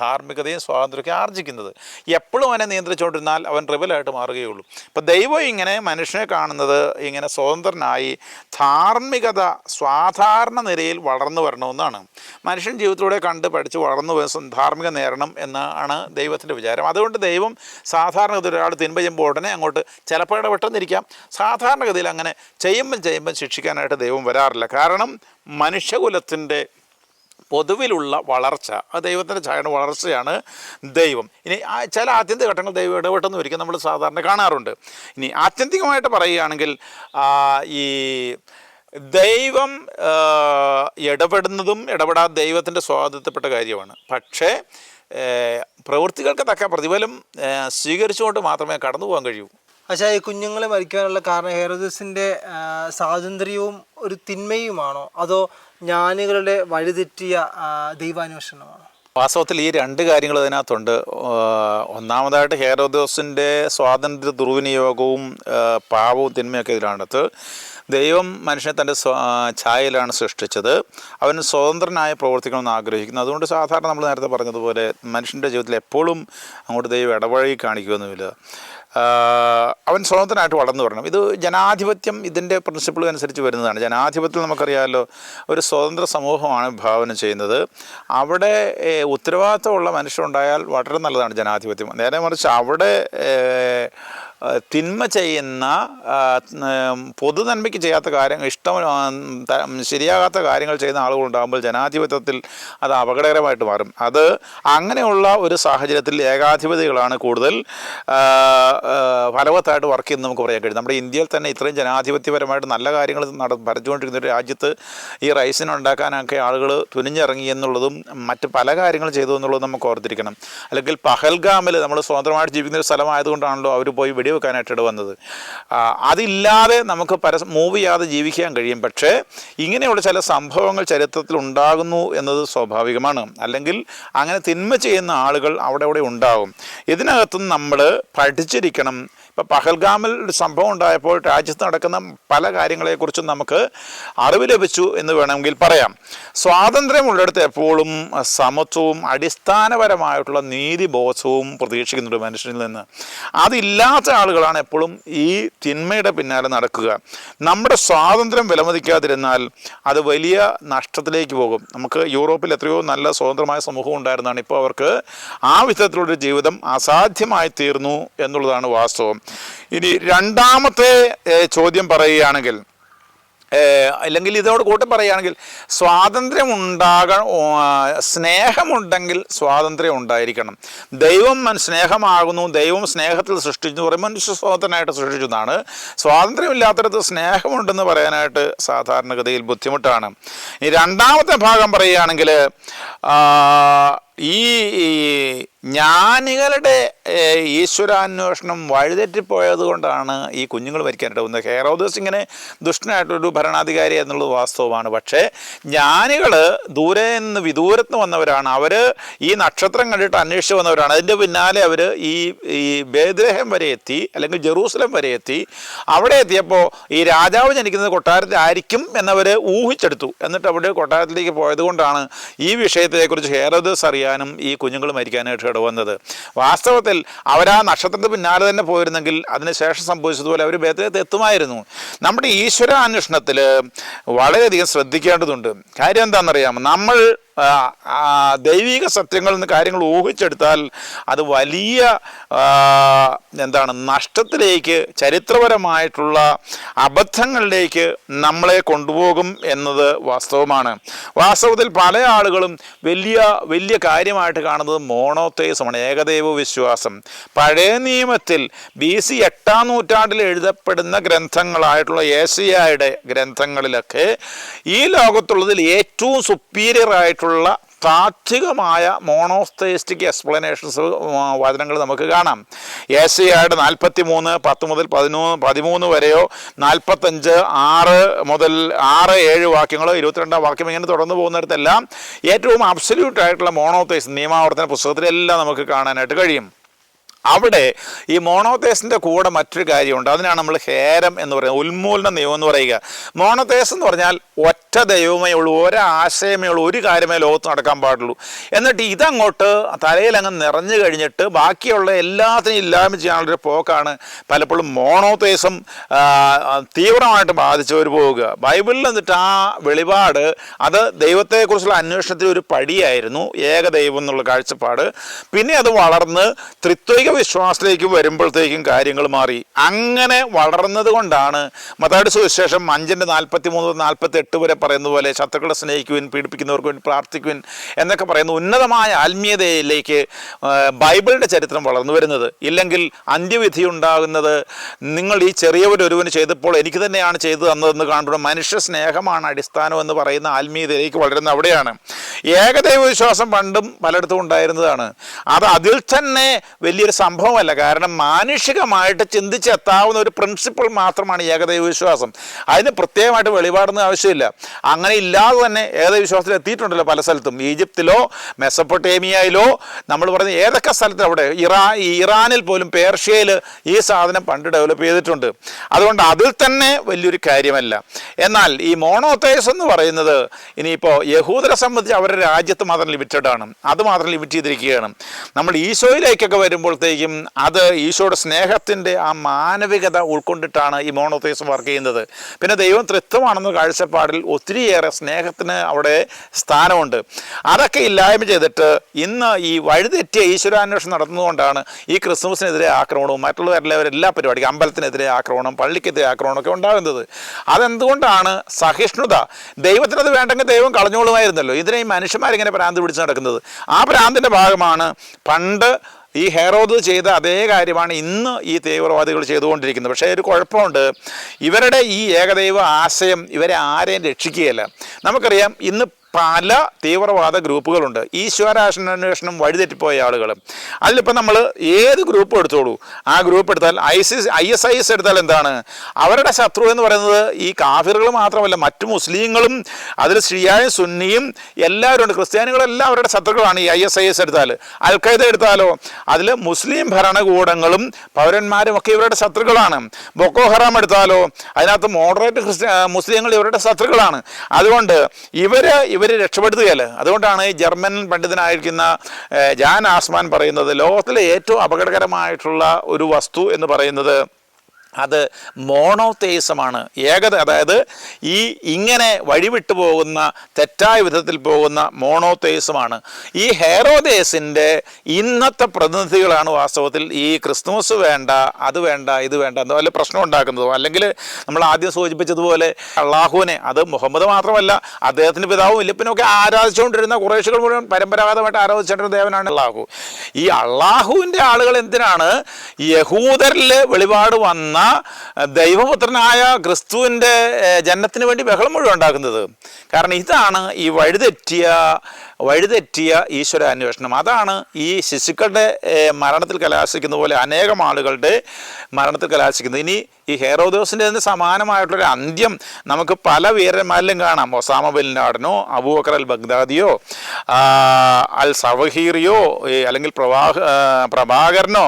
ധാർമ്മികതയും സ്വാതന്ത്ര്യമൊക്കെ ആർജിക്കുന്നത്. എപ്പോഴും അവനെ നിയന്ത്രിച്ചുകൊണ്ടിരുന്നാൽ അവൻ റിബലായിട്ട് മാറുകയുള്ളൂ. അപ്പോൾ ദൈവം ഇങ്ങനെ മനുഷ്യനെ കാണുന്നത് ഇങ്ങനെ സ്വതന്ത്രനായി ധാർമ്മികത സാധാരണ നിലയിൽ വളർന്നു വരണമെന്നാണ്. മനുഷ്യൻ ജീവിതത്തിലൂടെ കണ്ട് പഠിച്ച് വളർന്നു ധാർമ്മിക നേരണം എന്നാണ് ദൈവത്തിന്റെ വിചാരം. അതുകൊണ്ട് ദൈവം സാധാരണഗതിയിൽ ഒരാൾ തിന്മ ചെയ്യുമ്പോൾ ഉടനെ അങ്ങോട്ട് ചിലപ്പോൾ ഇടപെട്ടെന്നിരിക്കാം സാധാരണഗതിയിൽ അങ്ങനെ ചെയ്യുമ്പം ചെയ്യുമ്പം ശിക്ഷിക്കാനായിട്ട് ദൈവം വരാറില്ല. കാരണം മനുഷ്യകുലത്തിന്റെ പൊതുവിലുള്ള വളർച്ച ആ ദൈവത്തിന്റെ ഛായയുടെ വളർച്ചയാണ് ദൈവം. ഇനി ചില ആത്യന്തിക ഘട്ടങ്ങൾ ദൈവം ഇടപെട്ടെന്ന് ഒരിക്കൽ നമ്മൾ സാധാരണ കാണാറുണ്ട്. ഇനി ആത്യന്തികമായിട്ട് പറയുകയാണെങ്കിൽ ഈ ദൈവം ഇടപെടുന്നതും ഇടപെടാതെ ദൈവത്തിന്റെ സ്വാതന്ത്ര്യപ്പെട്ട കാര്യമാണ്. പക്ഷേ പ്രവൃത്തികൾക്ക് തക്ക പ്രതിഫലം സ്വീകരിച്ചുകൊണ്ട് മാത്രമേ കടന്നു പോകാൻ കഴിയൂ. പക്ഷേ ഈ കുഞ്ഞുങ്ങളെ മരിക്കാനുള്ള കാരണം ഹെറോദസിന്റെ സ്വാതന്ത്ര്യവും ഒരു തിന്മയുമാണോ? അതോ ജ്ഞാനികളുടെ വഴിതെറ്റിയ ദൈവാന്വേഷണമാണോ? വാസ്തവത്തിൽ ഈ രണ്ട് കാര്യങ്ങൾ ഇതിനകത്തുണ്ട് ഒന്നാമതായിട്ട് ഹേരോദോസിന്റെ സ്വാതന്ത്ര്യ ദുർവിനിയോഗവും പാപവും തിന്മയൊക്കെ ഇതിലാണത്. ദൈവം മനുഷ്യനെ തന്റെ ഛായയിലാണ് സൃഷ്ടിച്ചത്. അവൻ സ്വതന്ത്രനായ പ്രവർത്തിക്കണമെന്ന് ആഗ്രഹിക്കുന്നു. അതുകൊണ്ട് സാധാരണ നമ്മൾ നേരത്തെ പറഞ്ഞതുപോലെ മനുഷ്യന്റെ ജീവിതത്തിൽ എപ്പോഴും അങ്ങോട്ട് ദൈവം ഇടപഴകി കാണിക്കുമെന്നുമില്ല അവൻ സ്വതന്ത്രനായിട്ട് വളർന്നു വരണം. ഇത് ജനാധിപത്യം ഇതിന്റെ പ്രിൻസിപ്പിൾ അനുസരിച്ച് വരുന്നതാണ്. ജനാധിപത്യം നമുക്കറിയാമല്ലോ ഒരു സ്വതന്ത്ര സമൂഹമാണ് വിഭാവനം ചെയ്യുന്നത്. അവിടെ ഉത്തരവാദിത്തമുള്ള മനുഷ്യരുണ്ടായാൽ വളരെ നല്ലതാണ് ജനാധിപത്യം. നേരെ മറിച്ച് അവിടെ തിന്മ ചെയ്യുന്ന ആ, ഉം, പൊതു നന്മയ്ക്ക് ചെയ്യാത്ത കാര്യങ്ങൾ ഇഷ്ടം ശരിയാകാത്ത കാര്യങ്ങൾ ചെയ്യുന്ന ആളുകളുണ്ടാകുമ്പോൾ ജനാധിപത്യത്തിൽ അത് അപകടകരമായിട്ട് മാറും. അത് അങ്ങനെയുള്ള ഒരു സാഹചര്യത്തിൽ ഏകാധിപതികളാണ് കൂടുതൽ ഫലവത്തായിട്ട് വർക്ക് ചെയ്യുന്നത് നമുക്ക് പറയാൻ കഴിയും. നമ്മുടെ ഇന്ത്യയിൽ തന്നെ ഇത്രയും ജനാധിപത്യപരമായിട്ട് നല്ല കാര്യങ്ങൾ നട ഭരിച്ചുകൊണ്ടിരിക്കുന്ന ഒരു രാജ്യത്ത് ഈ റൈസിനെ ഉണ്ടാക്കാനൊക്കെ ആളുകൾ തുനിഞ്ഞിറങ്ങി എന്നുള്ളതും മറ്റ് പല കാര്യങ്ങൾ ചെയ്തു എന്നുള്ളതും നമുക്ക് ഓർത്തിരിക്കണം. അല്ലെങ്കിൽ പഹൽഗാമിൽ നമ്മൾ സ്വതന്ത്രമായിട്ട് ജീവിക്കുന്ന ഒരു സ്ഥലമായതുകൊണ്ടാണല്ലോ അവർ പോയി വെടിവെക്കാനായിട്ട് ഇട വന്നത് അതില്ലാതെ നമുക്ക് പരസ് മൂവ് ചെയ്യാതെ ജീവിക്കാൻ കഴിയും. പക്ഷേ ഇങ്ങനെയുള്ള ചില സംഭവങ്ങൾ ചരിത്രത്തിൽ ഉണ്ടാകുന്നു എന്നത് സ്വാഭാവികമാണ്. അല്ലെങ്കിൽ അങ്ങനെ തിന്മ ചെയ്യുന്ന ആളുകൾ അവിടെ അവിടെ ഉണ്ടാകും. ഇതിനകത്തും നമ്മൾ പഠിച്ചിരിക്കണം. ഇപ്പോൾ പഹൽഗാമിൽ ഒരു സംഭവം ഉണ്ടായപ്പോൾ രാജ്യത്ത് നടക്കുന്ന പല കാര്യങ്ങളെക്കുറിച്ചും നമുക്ക് അറിവ് ലഭിച്ചു എന്ന് വേണമെങ്കിൽ പറയാം. സ്വാതന്ത്ര്യമുള്ളിടത്ത് എപ്പോഴും സമത്വവും അടിസ്ഥാനപരമായിട്ടുള്ള നീതിബോധവും പ്രതീക്ഷിക്കുന്നുണ്ട് മനുഷ്യനിൽ നിന്ന്. അതില്ലാത്ത ആളുകളാണ് എപ്പോഴും ഈ തിന്മയുടെ പിന്നാലെ നടക്കുക. നമ്മുടെ സ്വാതന്ത്ര്യം വിലമതിക്കാതിരുന്നാൽ അത് വലിയ നഷ്ടത്തിലേക്ക് പോകും. നമുക്ക് യൂറോപ്പിൽ എത്രയോ നല്ല സ്വതന്ത്രമായ സമൂഹം ഉണ്ടായിരുന്നതാണ് ഇപ്പോൾ അവർക്ക് ആ വിധത്തിലുള്ളൊരു ജീവിതം അസാധ്യമായി തീർന്നു എന്നുള്ളതാണ് വാസ്തവം. ഇനി രണ്ടാമത്തെ ചോദ്യം പറയുകയാണെങ്കിൽ അല്ലെങ്കിൽ ഇതോട് കൂട്ടം പറയുകയാണെങ്കിൽ സ്വാതന്ത്ര്യം ഉണ്ടാക സ്നേഹമുണ്ടെങ്കിൽ സ്വാതന്ത്ര്യം ഉണ്ടായിരിക്കണം. ദൈവം സ്നേഹമാകുന്നു ദൈവം സ്നേഹത്തിൽ സൃഷ്ടിച്ചു എന്ന് പറയും മനുഷ്യ സ്വാതന്ത്ര്യമായിട്ട് സൃഷ്ടിച്ചു എന്നാണ്. സ്വാതന്ത്ര്യമില്ലാത്തടത്ത് സ്നേഹമുണ്ടെന്ന് പറയാനായിട്ട് സാധാരണഗതിയിൽ ബുദ്ധിമുട്ടാണ്. ഈ രണ്ടാമത്തെ ഭാഗം പറയുകയാണെങ്കിൽ ഈ ജ്ഞാനികളുടെ ഈശ്വരാന്വേഷണം വഴിതെറ്റിപ്പോയത് കൊണ്ടാണ് ഈ കുഞ്ഞുങ്ങൾ മരിക്കാനായിട്ട് പോകുന്നത് ഹെറോദസ് ഇങ്ങനെ ദുഷ്ടനായിട്ടൊരു ഭരണാധികാരി എന്നുള്ളത് വാസ്തവമാണ്. പക്ഷേ ജ്ഞാനികൾ ദൂരെ നിന്ന് വിദൂരത്ത് വന്നവരാണ്. അവർ ഈ നക്ഷത്രം കണ്ടിട്ട് അന്വേഷിച്ച് വന്നവരാണ്. അതിന്റെ പിന്നാലെ അവർ ഈ ഈ ബേദ്രഹം വരെ എത്തി അല്ലെങ്കിൽ ജെറൂസലം വരെ എത്തി. അവിടെ എത്തിയപ്പോൾ ഈ രാജാവ് ജനിക്കുന്നത് കൊട്ടാരത്തിലായിരിക്കും എന്നവർ ഊഹിച്ചെടുത്തു. എന്നിട്ട് അവിടെ കൊട്ടാരത്തിലേക്ക് പോയത് കൊണ്ടാണ് ഈ വിഷയത്തെക്കുറിച്ച് ഹേറോദസ് അറിയാനും ഈ കുഞ്ഞുങ്ങൾ മരിക്കാനായിട്ട് ഇടവന്നത് വാസ്തവത്തിൽ അവരാ നക്ഷത്രത്തിന് പിന്നാലെ തന്നെ പോയിരുന്നെങ്കിൽ അതിന് ശേഷം സംഭവിച്ചതുപോലെ അവർ ബേദത്തെ എത്തുമായിരുന്നു. നമ്മുടെ ഈശ്വര അന്വേഷണത്തിൽ വളരെയധികം ശ്രദ്ധിക്കേണ്ടതുണ്ട്. കാര്യം എന്താണെന്നറിയാമോ? നമ്മൾ ദൈവിക സത്യങ്ങളിൽ നിന്ന് കാര്യങ്ങൾ ഊഹിച്ചെടുത്താൽ അത് വലിയ എന്താണ് നഷ്ടത്തിലേക്ക് ചരിത്രപരമായിട്ടുള്ള അബദ്ധങ്ങളിലേക്ക് നമ്മളെ കൊണ്ടുപോകും എന്നത് വാസ്തവമാണ്. വാസ്തവത്തിൽ പല ആളുകളും വലിയ വലിയ കാര്യമായിട്ട് കാണുന്നത് മോണോത്തേസമാണ് ഏകദൈവ വിശ്വാസം. പഴയ നിയമത്തിൽ ബി സി എട്ടാം നൂറ്റാണ്ടിൽ എഴുതപ്പെടുന്ന ഗ്രന്ഥങ്ങളായിട്ടുള്ള ഏഷ്യയുടെ ഗ്രന്ഥങ്ങളിലൊക്കെ ഈ ലോകത്തുള്ളതിൽ ഏറ്റവും സുപ്പീരിയർ ആയിട്ടുള്ള താത്വികമായ മോണോസ്തേസ്റ്റിക് എക്സ്പ്ലനേഷൻസ് വചനങ്ങൾ നമുക്ക് കാണാം. ഏഷ്യയുടെ നാൽപ്പത്തി മൂന്ന് പത്ത് മുതൽ പതിമൂന്ന് പതിമൂന്ന് വരെയോ നാൽപ്പത്തഞ്ച് ആറ് മുതൽ ആറ് ഏഴ് വാക്യങ്ങളോ ഇരുപത്തിരണ്ടാം വാക്യം ഇങ്ങനെ തുടർന്ന് പോകുന്നിടത്തെല്ലാം ഏറ്റവും അബ്സല്യൂട്ട് ആയിട്ടുള്ള നിയമാവർത്തന പുസ്തകത്തിലെല്ലാം നമുക്ക് കാണാനായിട്ട് കഴിയും. അവിടെ ഈ മോണോതേസിന്റെ കൂടെ മറ്റൊരു കാര്യമുണ്ട്. അതിനാണ് നമ്മൾ ഹേരം എന്ന് പറയുന്നത്. ഉന്മൂലന നിയമം എന്ന് പറയുക. മോണോതേസ് എന്ന് പറഞ്ഞാൽ ഒറ്റ ദൈവമേ ഉള്ളൂ ഒരാശയമേ ഉള്ളൂ ഒരു കാര്യമേ ലോകത്ത് നടക്കാൻ പാടുള്ളൂ. എന്നിട്ട് ഇതങ്ങോട്ട് തലയിൽ അങ്ങ് നിറഞ്ഞു കഴിഞ്ഞിട്ട് ബാക്കിയുള്ള എല്ലാത്തിനും ഇല്ലായ്മ ചെയ്യാനുള്ളൊരു പോക്കാണ് പലപ്പോഴും മോണോതേസം തീവ്രമായിട്ട് ബാധിച്ചവർ പോവുക. ബൈബിളിൽ എന്നിട്ട് ആ വെളിപാട് അത് ദൈവത്തെക്കുറിച്ചുള്ള അന്വേഷണത്തിൽ ഒരു പടിയായിരുന്നു. ഏകദൈവം എന്നുള്ള കാഴ്ചപ്പാട്. പിന്നെ അത് വളർന്ന് ത്രിത്വിക വിശ്വാസത്തിലേക്ക് വരുമ്പോഴത്തേക്കും കാര്യങ്ങൾ മാറി. അങ്ങനെ വളർന്നത് കൊണ്ടാണ് മതാട് സുവിശേഷം അഞ്ചിന്റെ നാൽപ്പത്തി മൂന്ന് നാൽപ്പത്തി എട്ട് വരെ പറയുന്ന പോലെ ശത്രുക്കളെ സ്നേഹിക്കുവിൻ പീഡിപ്പിക്കുന്നവർക്ക് വേണ്ടി പ്രാർത്ഥിക്കുവിൻ എന്നൊക്കെ പറയുന്ന ഉന്നതമായ ആത്മീയതയിലേക്ക് ബൈബിളിന്റെ ചരിത്രം വളർന്നു വരുന്നത്. ഇല്ലെങ്കിൽ അന്ത്യവിധി ഉണ്ടാകുന്നത് നിങ്ങൾ ഈ ചെറിയവരൊരുവന് ചെയ്തപ്പോൾ എനിക്ക് തന്നെയാണ് ചെയ്തു തന്നതെന്ന് കാണുമ്പോൾ മനുഷ്യ സ്നേഹമാണ് അടിസ്ഥാനം എന്ന് പറയുന്ന ആത്മീയതയിലേക്ക് വളരുന്ന അവിടെയാണ്. ഏകദൈവ വിശ്വാസം പണ്ടും പലയിടത്തും ഉണ്ടായിരുന്നതാണ്. അത് അതിൽ തന്നെ വലിയൊരു സംഭവമല്ല. കാരണം മാനുഷികമായിട്ട് ചിന്തിച്ചെത്താവുന്ന ഒരു പ്രിൻസിപ്പിൾ മാത്രമാണ് ഏകദൈവ വിശ്വാസം അതിന് പ്രത്യേകമായിട്ട് വെളിപാടുന്ന ആവശ്യമില്ല. അങ്ങനെ ഇല്ലാതെ തന്നെ ഏകദൈവ വിശ്വാസത്തിൽ എത്തിയിട്ടുണ്ടല്ലോ പല സ്ഥലത്തും. ഈജിപ്തിലോ മെസ്സപ്പൊട്ടേമിയയിലോ നമ്മൾ പറയുന്ന ഏതൊക്കെ സ്ഥലത്ത് അവിടെ ഇറാ ഇറാനിൽ പോലും പേർഷ്യയിൽ ഈ സാധനം പണ്ട് ഡെവലപ്പ് ചെയ്തിട്ടുണ്ട്. അതുകൊണ്ട് അതിൽ തന്നെ വലിയൊരു കാര്യമല്ല. എന്നാൽ ഈ മോണോത്തേസ് എന്ന് പറയുന്നത് ഇനിയിപ്പോൾ യഹൂദരെ സംബന്ധിച്ച് അവരുടെ രാജ്യത്ത് മാത്രം ലിമിറ്റഡ് ആണ്. അത് മാത്രം ലിമിറ്റ് ചെയ്തിരിക്കുകയാണ്. നമ്മൾ ഈശോയിലേക്കൊക്കെ വരുമ്പോഴത്തേക്കും അത് ഈശോയുടെ സ്നേഹത്തിന്റെ ആ മാനവികത ഉൾക്കൊണ്ടിട്ടാണ് ഈ മോണോത്തേസ് വർക്ക് ചെയ്യുന്നത്. പിന്നെ ദൈവം തൃത്വമാണെന്ന കാഴ്ചപ്പാടിൽ ഒത്തിരിയേറെ സ്നേഹത്തിന് അവിടെ സ്ഥാനമുണ്ട്. അതൊക്കെ ഇല്ലായ്മ ചെയ്തിട്ട് ഇന്ന് ഈ വഴിതെറ്റിയ ഈശ്വരാന്വേഷണം നടത്തുന്നതുകൊണ്ടാണ് ഈ ക്രിസ്മസിനെതിരെ ആക്രമണവും മറ്റുള്ളവരെല്ലാവരും എല്ലാ പരിപാടിക്കും അമ്പലത്തിനെതിരെ ആക്രമണം പള്ളിക്കെതിരെ ആക്രമണമൊക്കെ ഉണ്ടാകുന്നത്. അതെന്തുകൊണ്ടാണ് സഹിഷ്ണുത? ദൈവത്തിനത് വേണ്ടെങ്കിൽ ദൈവം കളഞ്ഞോളുമായിരുന്നല്ലോ. ഇതിനെ ഈ മനുഷ്യന്മാരിങ്ങനെ ഭ്രാന്ത് പിടിച്ച് നടക്കുന്നത്. ആ ഭ്രാന്തിന്റെ ഭാഗമാണ് പണ്ട് ഈ ഹെറോദ് ചെയ്ത അതേ കാര്യമാണ് ഇന്ന് ഈ തീവ്രവാദികൾ ചെയ്തുകൊണ്ടിരിക്കുന്നത്. പക്ഷേ ഒരു കുഴപ്പമുണ്ട്. ഇവരുടെ ഈ ഏകദൈവ ആശയം ഇവരെ ആരെയും രക്ഷിക്കുകയല്ല. നമുക്കറിയാം ഇന്ന് പല തീവ്രവാദ ഗ്രൂപ്പുകളുണ്ട്. ഈശ്വരാന്വേഷണം വഴിതെറ്റിപ്പോയ ആളുകൾ അതിലിപ്പോൾ നമ്മൾ ഏത് ഗ്രൂപ്പ് എടുത്തോളൂ? ആ ഗ്രൂപ്പ് എടുത്താൽ I C I S I S എടുത്താൽ എന്താണ്? അവരുടെ ശത്രു എന്ന് പറയുന്നത് ഈ കാഫിറുകൾ മാത്രമല്ല മറ്റു മുസ്ലിങ്ങളും അതിൽ ഷിയായും സുന്നിയും എല്ലാവരും ഉണ്ട്. ക്രിസ്ത്യാനികളെല്ലാം അവരുടെ ശത്രുക്കളാണ് ഈ ഐ എസ് ഐ എസ് എടുത്താൽ. അൽ ഖൈദ എടുത്താലോ? അതിൽ മുസ്ലിം ഭരണകൂടങ്ങളും പൗരന്മാരും ഒക്കെ ഇവരുടെ ശത്രുക്കളാണ്. ബൊക്കോ ഹറാം എടുത്താലോ? അതിനകത്ത് മോഡറേറ്റ് ക്രിസ്ത്യ മുസ്ലിങ്ങൾ ഇവരുടെ ശത്രുക്കളാണ്. അതുകൊണ്ട് ഇവർ ഇവർ രക്ഷപ്പെടുത്തുകയല്ല? അതുകൊണ്ടാണ് ജർമ്മൻ പണ്ഡിതനായിരിക്കുന്ന ജാൻ ആസ്മാൻ പറയുന്നത് ലോകത്തിലെ ഏറ്റവും അപകടകരമായിട്ടുള്ള ഒരു വസ്തു എന്ന് പറയുന്നത് അത് മോണോത്തേയിസമാണ് ഏകത അതായത് ഈ ഇങ്ങനെ വഴിവിട്ടു പോകുന്ന തെറ്റായ വിധത്തിൽ പോകുന്ന മോണോത്തേയിസമാണ് ഈ ഹെറോദേസിന്റെ ഇന്നത്തെ പ്രതിനിധികളാണ് വാസ്തവത്തിൽ ഈ ക്രിസ്തുമസ് വേണ്ട അത് വേണ്ട ഇത് വേണ്ട എന്ന വല്ല പ്രശ്നം ഉണ്ടാക്കുന്നതോ അല്ലെങ്കിൽ നമ്മൾ ആദ്യം സൂചിപ്പിച്ചതുപോലെ അള്ളാഹുവിനെ അത് മുഹമ്മദ് മാത്രമല്ല അദ്ദേഹത്തിന്റെ പിതാവും ഇല്ലപ്പിനൊക്കെ ആരാധിച്ചുകൊണ്ടിരുന്ന കുറേശുകൾ മുഴുവൻ പരമ്പരാഗതമായിട്ട് ആരാധിച്ചുകൊണ്ടിരുന്ന ദേവനാണ് അള്ളാഹു. ഈ അള്ളാഹുവിന്റെ ആളുകൾ എന്തിനാണ്? യഹൂദരിൽ വെളിപാട് വന്ന ദൈവപുത്രനായ ക്രിസ്തുവിന്റെ ജനത്തിന് വേണ്ടി ബഹളം മുഴുവൻ ഉണ്ടാക്കുന്നത്. കാരണം ഇതാണ് ഈ വഴിതെറ്റിയ വഴിതെറ്റിയ ഈശ്വര അന്വേഷണം. അതാണ് ഈ ശിശുക്കളുടെ മരണത്തിൽ കലാശിക്കുന്ന പോലെ അനേകം ആളുകളുടെ മരണത്തിൽ കലാശിക്കുന്നത്. ഇനി ഈ ഹെറോദോസിന്റെ തന്നെ സമാനമായിട്ടുള്ളൊരു അന്ത്യം നമുക്ക് പല വീരന്മാരിലും കാണാം. ഒസാമ ബിൻ ലാഡനോ അബൂബക്കർ അൽ ബഗ്ദാദിയോ അൽ സവഹീറിയോ അല്ലെങ്കിൽ പ്രവാഹ പ്രഭാകരനോ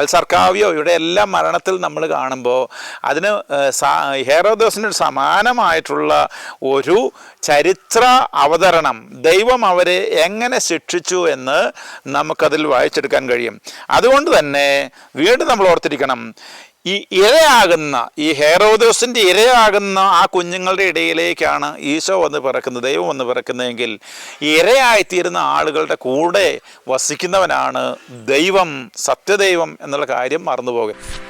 അൽ സർക്കാവിയോ ഇവിടെ എല്ലാം മരണത്തിൽ നമ്മൾ കാണുമ്പോൾ അതിന് ഹെറോദോസിന് സമാനമായിട്ടുള്ള ഒരു ചരിത്ര അവതരണം ദൈവം അവരെ എങ്ങനെ ശിക്ഷിച്ചു എന്ന് നമുക്കതിൽ വായിച്ചെടുക്കാൻ കഴിയും. അതുകൊണ്ട് തന്നെ വീണ്ടും നമ്മൾ ഓർത്തിരിക്കണം ഈ ഇരയാകുന്ന ഈ ഹെറോദോസിന്റെ ഇരയാകുന്ന ആ കുഞ്ഞുങ്ങളുടെ ഇടയിലേക്കാണ് ഈശോ വന്ന് പിറക്കുന്നത് ദൈവം വന്ന് പിറക്കുന്നതെങ്കിൽ ഇരയായിത്തീരുന്ന ആളുകളുടെ കൂടെ വസിക്കുന്നവനാണ് ദൈവം സത്യദൈവം എന്നുള്ള കാര്യം മറന്നുപോകരുത്.